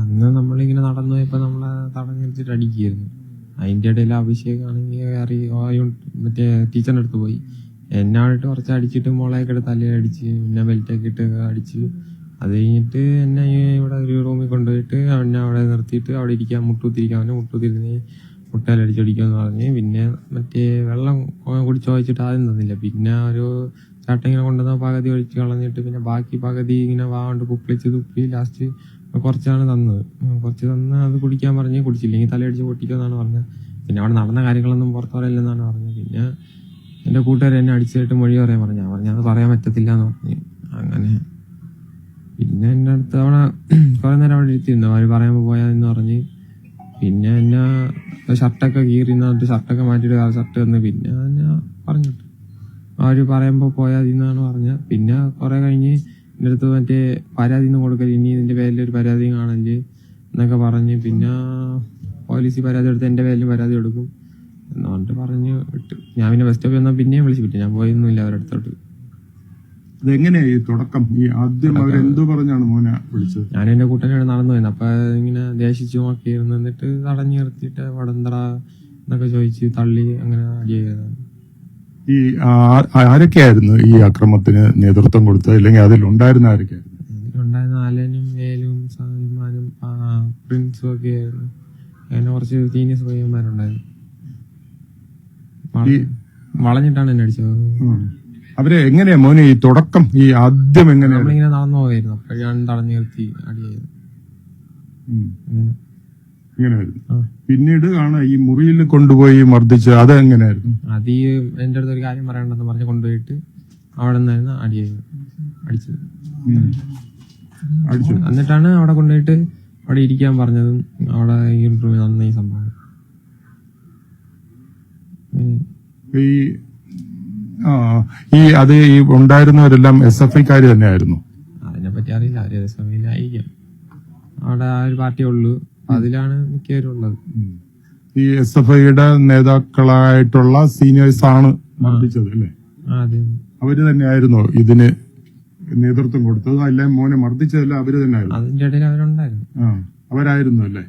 അന്ന് നമ്മളിങ്ങനെ നടന്നു പോയപ്പോ നമ്മളെ തടഞ്ഞു അടിക്കുകയായിരുന്നു. അതിന്റെ ഇടയിൽ അഭിഷേക് ആണെങ്കിൽ അറിയ മറ്റേ ടീച്ചറിന്റെ അടുത്ത് പോയി. എന്നെ അവിടെയിട്ട് കുറച്ച് അടിച്ചിട്ട് മുളയൊക്കെ എടുത്ത് തലയിൽ അടിച്ച് പിന്നെ ബെൽറ്റൊക്കെ ഇട്ട് അടിച്ച്. അത് കഴിഞ്ഞിട്ട് എന്നെ ഇവിടെ ഒരു റൂമിൽ കൊണ്ടുപോയിട്ട് എന്നെ അവിടെ നിർത്തിയിട്ട് അവിടെ ഇരിക്കാൻ മുട്ടുത്തിരിക്കാൻ അവനെ മുട്ടുത്തിരുന്ന് മുട്ടയിലടിച്ചടിക്കാന്ന് പറഞ്ഞ്. പിന്നെ മറ്റേ വെള്ളം കുടിച്ച് ചോദിച്ചിട്ട് ആദ്യം തന്നില്ല. പിന്നെ ഒരു ചട്ട ഇങ്ങനെ കൊണ്ടുവന്ന പകുതി ഒഴിച്ച് കളഞ്ഞിട്ട് പിന്നെ ബാക്കി പകുതി ഇങ്ങനെ വാണ്ട് കുപ്പിളിച്ച് തുപ്പി ലാസ്റ്റ് കുറച്ചാണ് തന്നത്. കുറച്ച് തന്ന് അത് കുടിക്കാൻ പറഞ്ഞ് കുടിച്ചില്ലെങ്കിൽ തലയടിച്ച് പൊട്ടിക്കുമെന്നാണ് പറഞ്ഞത്. പിന്നെ അവിടെ നടന്ന കാര്യങ്ങളൊന്നും പുറത്തു പറയില്ലെന്നാണ് പറഞ്ഞത്. പിന്നെ എന്റെ കൂട്ടുകാർ എന്നെ അടിച്ചിട്ട് മൊഴി പറയാൻ പറഞ്ഞു. ഞാൻ പറഞ്ഞു അത് പറയാൻ പറ്റത്തില്ല എന്ന് പറഞ്ഞു. അങ്ങനെ. പിന്നെ എന്റെ അടുത്ത് അവിടെ കുറെ നേരം അവിടെ ഇരുത്തിയിരുന്നു. അവർ പറയാൻ പോയാന്ന് പറഞ്ഞ്. പിന്നെ എന്നെ ഷർട്ടൊക്കെ കീറി എന്നിട്ട് ഷർട്ടൊക്കെ മാറ്റിയിട്ട് ആ ഷർട്ട് തന്ന്. പിന്നെ എന്നെ പറഞ്ഞിട്ട്. അവർ പറയുമ്പോൾ പോയാൽ പോയാതിന്നാണ് പറഞ്ഞത്. പിന്നെ കുറേ കഴിഞ്ഞ് അടുത്ത് മറ്റേ പരാതി ഒന്നും കൊടുക്കൽ ഇനി ഇതിന്റെ പേരിൽ ഒരു പരാതി കാണൽ എന്നൊക്കെ പറഞ്ഞ് പിന്നെ പോലീസ് പരാതി എടുത്ത് എന്റെ പേരിൽ പരാതി കൊടുക്കും എന്ന് പറഞ്ഞിട്ട് പറഞ്ഞ് വിട്ടു. ഞാൻ പിന്നെ ബസ് സ്റ്റോപ്പിൽ വന്നാൽ പിന്നെയും വിളിച്ചു വിട്ടു. ഞാൻ പോയൊന്നുമില്ല അവരുടെ അടുത്തോട്ട്. ഈ തുടക്കം? ഈ ആദ്യം അവരെന്തു പറഞ്ഞാണ് മോനെ വിളിച്ചത്? ഞാൻ എന്റെ കൂട്ടനാണ് നടന്നു പോയത് അപ്പൊ ഇങ്ങനെ ദേഷിച്ചു നോക്കി എന്നിട്ട് തടഞ്ഞു നിർത്തിയിട്ട് വടന്തറ എന്നൊക്കെ ചോദിച്ച് തള്ളി അങ്ങനെ അടി ചെയ്തതാണ് ഈ ആരൊക്കെയായിരുന്നു ഈ അക്രമത്തിന് നേതൃത്വം കൊടുത്തത്? അല്ലെങ്കിൽ അതിലുണ്ടായിരുന്ന ആരൊക്കെയായിരുന്നു? ഇതിലുണ്ടായിരുന്ന അലനും വേലും സൽമാനും ആ, പ്രിൻസും ഒക്കെ ആയിരുന്നു. അങ്ങനെ കുറച്ച് സീനിയസ് പയ്യന്മാരുണ്ടായിരുന്നു വള- വളഞ്ഞിട്ടാണ് എന്നെ അടിച്ചത്. അവരെ എങ്ങനെയാ മോനെ ഈ തുടക്കം? ഈ ആദ്യം എങ്ങനെയാ? നമ്മളിങ്ങനെ നടന്നു പോകായിരുന്നു അപ്പോഴാണ് തടഞ്ഞു നിർത്തി അടിയായിരുന്നു. അങ്ങനെ. ഇങ്ങനെയായിരുന്നു പിന്നീട് ആണ് ഈ മുറിയിൽ കൊണ്ടുപോയി മർദ്ദിച്ച് അത് എങ്ങനെയായിരുന്നു അത് ഈ എന്റെ അടുത്ത് ഒരു കാര്യം പറയണ്ടെന്ന് പറഞ്ഞ് കൊണ്ടുപോയിട്ട് അവിടെ നിന്നായിരുന്നു അടി അടിച്ചത് അടിച്ചു. എന്നിട്ടാണ് അവിടെ കൊണ്ടുപോയിട്ട് അവിടെ ഇരിക്കാൻ പറഞ്ഞതും അവിടെ ഈ റൂമിൽ നടന്ന ഈ സംഭവം. ഈ ആ ഈ അത് ഈ ഉണ്ടായിരുന്നവരെല്ലാം എസ് എഫ് ഐക്കാർ തന്നെയായിരുന്നു? അതിനെ പറ്റി അറിയില്ല. അവർ ആയിരിക്കും അവിടെ ആ ഒരു പാർട്ടിയേ ഉള്ളൂ. അപ്പൊ അതിലാണ് മിക്കവരും ഉള്ളത്. ഈ എസ് എഫ് ഐയുടെ നേതാക്കളായിട്ടുള്ള സീനിയേഴ്സ് ആണ് മർദ്ദിച്ചത് അല്ലേ? അവർ തന്നെയായിരുന്നോ ഇതിന് നേതൃത്വം കൊടുത്തത്? അല്ലെ മോനെ മർദ്ദിച്ചതല്ല അവർ തന്നെയായിരുന്നു? അതിന്റെ ഇടയിൽ അവരുണ്ടായിരുന്നു. ആ അവരായിരുന്നു അല്ലേ.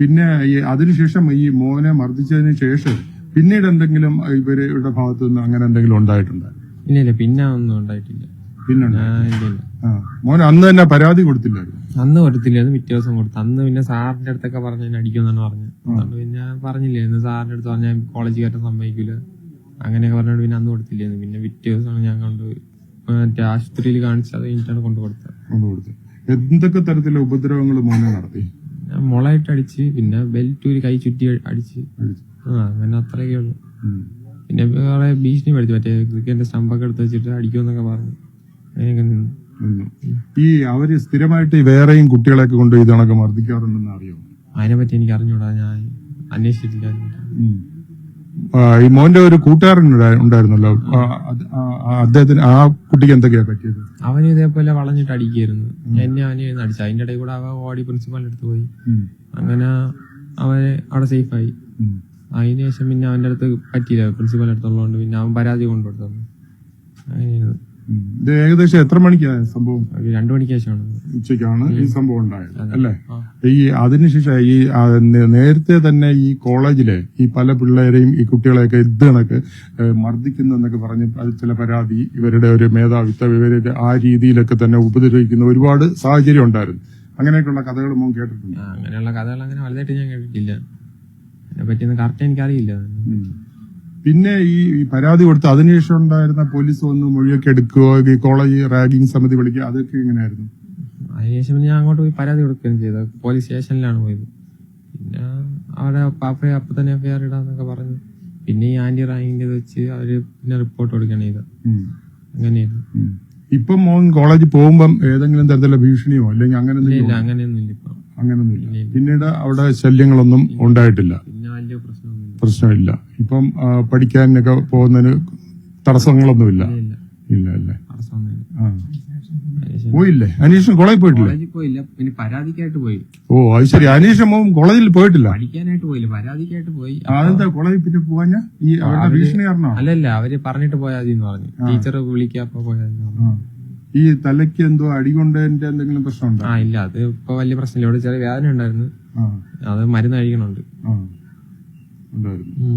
പിന്നെ ഈ അതിനുശേഷം ഈ മോനെ മർദ്ദിച്ചതിന് ശേഷം പിന്നീട് എന്തെങ്കിലും ഇവരുടെ ഭാഗത്തുനിന്ന് അങ്ങനെ എന്തെങ്കിലും ഉണ്ടായിട്ടുണ്ടായിരുന്നു ഇല്ല ഇല്ല പിന്നെ ഒന്നും ഉണ്ടായിട്ടില്ല. പിന്നെ ഞാൻ ഇല്ല ഇല്ല ആ മോൻ അന്ന് തന്നെ പരാതി കൊടുത്തില്ലായിരുന്നു. അന്ന് കൊടുത്തില്ലായിരുന്നു പിറ്റേ ദിവസം കൊടുത്തു. അന്ന് പിന്നെ സാറിന്റെ അടുത്തൊക്കെ പറഞ്ഞു എന്നെ അടിക്കുമെന്നാണ് പറഞ്ഞത് അതുകൊണ്ട് പിന്നെ പറഞ്ഞില്ലായിരുന്നു. സാറിന്റെ അടുത്ത് പറഞ്ഞാൽ കോളേജ് കയറ്റാൻ സമ്മതിക്കില്ല അങ്ങനെയൊക്കെ പറഞ്ഞോണ്ട് പിന്നെ അന്ന് കൊടുത്തില്ലായിരുന്നു. പിന്നെ പിറ്റേ ദിവസമാണ് ഞാൻ കൊണ്ടുപോയി മറ്റേ ആശുപത്രിയിൽ കാണിച്ച് അത് കഴിഞ്ഞിട്ടാണ് കൊണ്ടു കൊടുത്തത്. കൊണ്ട് കൊടുത്തു എന്തൊക്കെ തരത്തിലുള്ള ഉപദ്രവങ്ങൾ മോനെ നടത്തി? ഞാൻ മുളയിട്ട് അടിച്ച് പിന്നെ ബെൽറ്റ് ഒരു കൈ ചുറ്റി അടിച്ച്. ആ അങ്ങനെ അത്രയൊക്കെ ഉള്ളു. പിന്നെ വേറെ ഭീഷണി പഠിച്ചു മറ്റേ ക്രിക്കറ്റിന്റെ സ്റ്റമ്പൊക്കെ എടുത്ത് വെച്ചിട്ട് അടിക്കുമെന്നൊക്കെ പറഞ്ഞു. ഈ അവർ സ്ഥിരമായിട്ട് വേറെയും കുട്ടികളെയൊക്കെ കൊണ്ട് ഇതണൊക്കെ മർദ്ദിക്കാറുണ്ടെന്ന് അറിയോ? അതിനെ പറ്റി എനിക്ക് അറിഞ്ഞൂടാ ഞാൻ അന്വേഷിച്ചിട്ടില്ല ഈ മോന്റെ ഒരു കൂട്ടുകാരൻ ഉണ്ടായിരുന്നല്ലോ. അദ്ദേഹത്തിന് ആ കുട്ടിക്ക് എന്തൊക്കെയാ പറ്റിയത്? അവന് ഇതേപോലെ വളഞ്ഞിട്ട് അടിക്കായിരുന്നു. എന്നെ അവന് അടിച്ചു. അതിന്റെ ഇടയിൽ കൂടെ അവൻ ഓടി പ്രിൻസിപ്പാളിന്റെ അടുത്ത് പോയി. അങ്ങനെ അവന് അവിടെ സേഫായി ആയി. അതിന് ശേഷം പിന്നെ അവന്റെ അടുത്ത് പറ്റിയില്ല. പ്രിൻസിപ്പാളിന്റെ അടുത്തുള്ളതുകൊണ്ട് പിന്നെ അവൻ പരാതി കൊണ്ടുകൊടുത്തു. അങ്ങനെയായിരുന്നു. ഇത് ഏകദേശം എത്ര മണിക്കാ സംഭവം? രണ്ടു മണിക്ക് ശേഷമാണ്. ഉച്ചയ്ക്കാണ് ഈ സംഭവം ഉണ്ടായത് അല്ലേ. ഈ അതിനുശേഷം ഈ നേരത്തെ തന്നെ ഈ കോളേജിലെ ഈ പല പിള്ളേരെയും ഈ കുട്ടികളെയൊക്കെ ഇത് കണക്ക് മർദ്ദിക്കുന്നു എന്നൊക്കെ പറഞ്ഞ് അത് ചില പരാതി ഇവരുടെ ഒരു മേധാവിത്വം ഇവരുടെ ആ രീതിയിലൊക്കെ തന്നെ ഉപദ്രവിക്കുന്ന ഒരുപാട് സാഹചര്യം ഉണ്ടായിരുന്നു. അങ്ങനെയൊക്കെയുള്ള കഥകൾ മോൻ കേട്ടിട്ടുണ്ട്. അങ്ങനെയുള്ള കഥകൾ അങ്ങനെ വലുതായിട്ട് ഞാൻ കേട്ടിട്ടില്ല. അതിനെ പറ്റിയൊന്നും കറക്റ്റ് എനിക്കറിയില്ല. പിന്നെ ഈ പരാതി കൊടുത്ത് അതിനുശേഷം ഉണ്ടായിരുന്ന പോലീസ് വന്ന് മൊഴിയൊക്കെ എടുക്കുകയോ ഈ കോളേജ് റാഗിംഗ് സമിതി വിളിക്കുക അതൊക്കെ എങ്ങനെയായിരുന്നു? അതിനുശേഷം ഞാൻ അങ്ങോട്ട് പോയി പരാതി കൊടുക്കുകയും ചെയ്തു. പോലീസ് സ്റ്റേഷനിലാണ് പോയത്. പിന്നെ അവിടെ പാപ്പയെ അപ്പൊ തന്നെ എഫ്ഐആർ ഇടാന്നൊക്കെ പറഞ്ഞു. പിന്നെ ഈ ആന്റി റാങ്കിന്റെ വെച്ച് അവർ പിന്നെ റിപ്പോർട്ട് കൊടുക്കുകയാണ് ചെയ്തത്. ഉം. അങ്ങനെയായിരുന്നു ഇപ്പം മോൻ കോളേജിൽ പോകുമ്പം ഏതെങ്കിലും തരത്തിലുള്ള ഭീഷണിയോ അല്ലെങ്കിൽ അങ്ങനെ ഇല്ല എന്തെങ്കിലും ഇല്ല അങ്ങനെയൊന്നും ഇല്ല ഇപ്പൊ. അങ്ങനൊന്നുമില്ല പിന്നീട് അവിടെ ശല്യങ്ങളൊന്നും ഉണ്ടായിട്ടില്ല. പിന്നെ വലിയ പ്രശ്നമൊന്നുമില്ല. പ്രശ്നമില്ല. ഇപ്പം പഠിക്കാനൊക്കെ പോകുന്നതിന് തടസ്സങ്ങളൊന്നുമില്ല. ഇല്ല. ഇല്ല അല്ലേ പോയില്ലേ? അനീഷ് കോളേജിൽ പോയിട്ടില്ല? പോയില്ല. പിന്നെ പരാതിക്കായിട്ട് പോയി. ഓ അത് ശരി. അനീഷ് കോളേജിൽ പോയിട്ടില്ല? പഠിക്കാനായിട്ട് പോയില്ല. പരാതിക്കായിട്ട് പോയി. അതെന്താ കോളേജിൽ പിന്നെ പോവാഞ്ഞ? ഈ അവരുടെ ഭീഷണി കാരണോ അല്ലല്ല അവർ പറഞ്ഞിട്ട് എന്ന് പറഞ്ഞു. ടീച്ചർ വിളിക്കാപ്പോ എന്ന് ഈ തലയ്ക്ക് എന്തോ അടികൊണ്ടതിന്റെ എന്തെങ്കിലും പ്രശ്നമുണ്ടോ? ആ ഇല്ല. അത് ഇപ്പൊ വലിയ പ്രശ്നമില്ല. ഇവിടെ ചെറിയ വേദന ഉണ്ടായിരുന്നു. അത് മരുന്ന് കഴിക്കണുണ്ട്. ഉണ്ടായിരുന്നു.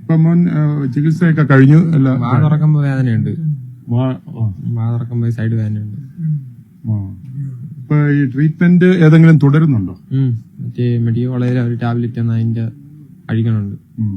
ഇപ്പൊ മോൻ ആ, ചികിത്സയൊക്കെ കഴിഞ്ഞു അല്ല വാ തുറക്കുമ്പോ വേദനയുണ്ട് വാ- ആ, തുറക്കുമ്പോ സൈഡ് വേദനയുണ്ട്. ഇപ്പൊ ഈ ട്രീറ്റ്മെന്റ് ഏതെങ്കിലും തുടരുന്നുണ്ടോ. മറ്റേ മെഡിക്കൽ കോളേജിൽ ഒരു ടാബ്ലറ്റ് അതിന്റെ കഴിക്കണുണ്ട് ഉം.